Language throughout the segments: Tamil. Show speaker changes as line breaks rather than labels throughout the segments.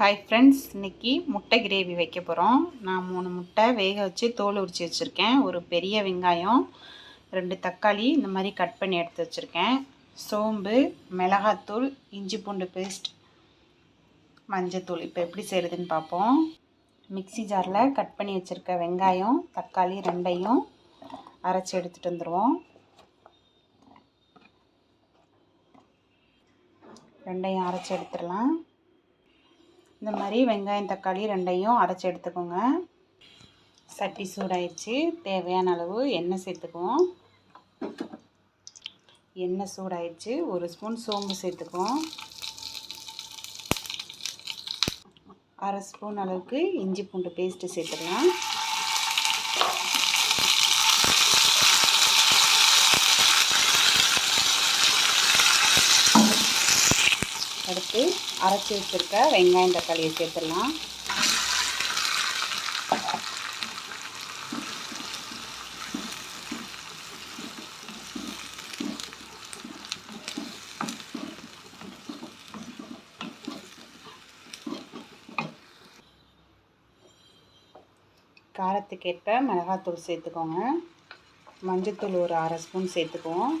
ஹாய் ஃப்ரெண்ட்ஸ் இன்றைக்கி முட்டை கிரேவி வைக்க போகிறோம் நான் மூணு முட்டை வேக வச்சு தோல் உரித்து வச்சுருக்கேன். ஒரு பெரிய வெங்காயம் ரெண்டு தக்காளி இந்த மாதிரி கட் பண்ணி எடுத்து வச்சுருக்கேன். சோம்பு மிளகாத்தூள் இஞ்சி பூண்டு பேஸ்ட் மஞ்சத்தூள் இப்போ எப்படி செய்கிறதுன்னு பார்ப்போம். மிக்சி ஜாரில் கட் பண்ணி வச்சுருக்க வெங்காயம் தக்காளி ரெண்டையும் அரைச்சி எடுத்துகிட்டு வந்துடுவோம் ரெண்டையும் அரைச்சி எடுத்துடலாம். இந்த மாதிரி வெங்காயம் தக்காளி ரெண்டையும் அரைச்சி எடுத்துக்கோங்க. சட்டி சூடாயிடுச்சு. தேவையான அளவு எண்ணெய் சேர்த்துக்குவோம். எண்ணெய் சூடாயிடுச்சு. ஒரு ஸ்பூன் சோம்பு சேர்த்துக்குவோம். அரை ஸ்பூன் அளவுக்கு இஞ்சி பூண்டு பேஸ்ட்டு சேர்த்துக்கலாம். அரைச்சி வச்சுருக்க வெங்காயம் தக்காளியை சேர்த்துடலாம். காரத்துக்கேற்ப மிளகாத்தூள் சேர்த்துக்கோங்க. மஞ்சத்தூள் ஒரு அரை ஸ்பூன் சேர்த்துக்குவோம்.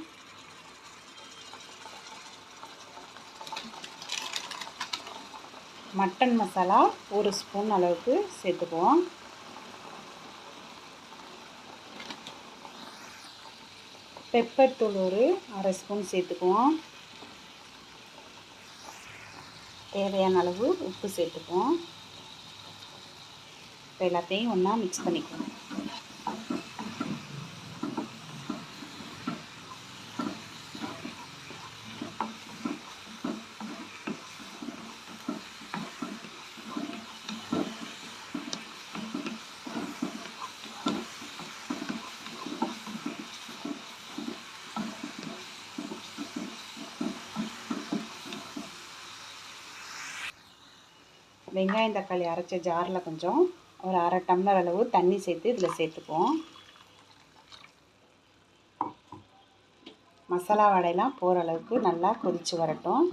மட்டன் மசாலா ஒரு ஸ்பூன் அளவுக்கு சேர்த்துக்குவோம். பெப்பர் தூள் ஒரு அரை ஸ்பூன் சேர்த்துக்குவோம். தேவையான அளவு உப்பு சேர்த்துக்குவோம். இப்போ எல்லாத்தையும் ஒன்றா மிக்ஸ் பண்ணிக்குவோம். வெங்காயம் தக்காளி அரைச்ச ஜாரில் கொஞ்சம் ஒரு அரை டம்ளர் அளவு தண்ணி சேர்த்து இதில் சேர்த்துக்குவோம். மசாலா வடையெல்லாம் போகிற அளவுக்கு நல்லா கொதித்து வரட்டும்.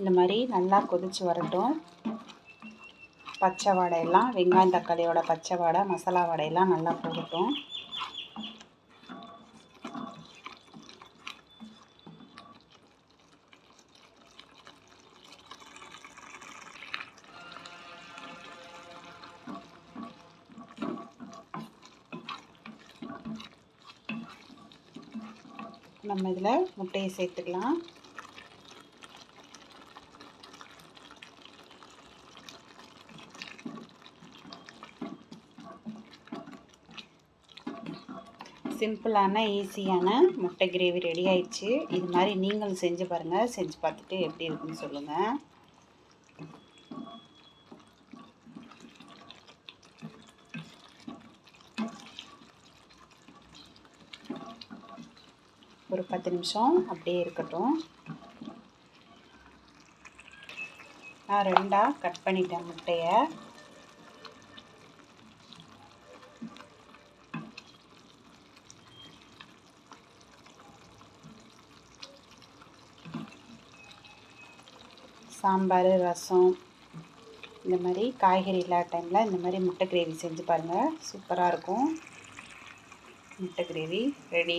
இந்த மாதிரி நல்லா கொதித்து வரட்டும். பச்சை வடையெல்லாம் வெங்காயம் தக்காளியோட பச்சை வடை மசாலா வாடையெல்லாம் நல்லா போகட்டும். நம்ம இதில் முட்டையை சேர்த்துக்கலாம். சிம்பிளான ஈஸியான முட்டை கிரேவி ரெடி ஆயிடுச்சு. இது மாதிரி நீங்களும் செஞ்சு பாருங்கள் செஞ்சு பார்த்துட்டு எப்படி இருக்குன்னு சொல்லுங்கள் ஒரு பத்து நிமிஷம் அப்படியே இருக்கட்டும். நான் ரெண்டாக கட் பண்ணிட்டேன் முட்டையை. சாம்பார் ரசம் இந்த மாதிரி காய்கறி இல்லாத டைமில் இந்த மாதிரி முட்டை கிரேவி செஞ்சு பாருங்கள் சூப்பராக இருக்கும். முட்டை கிரேவி ரெடி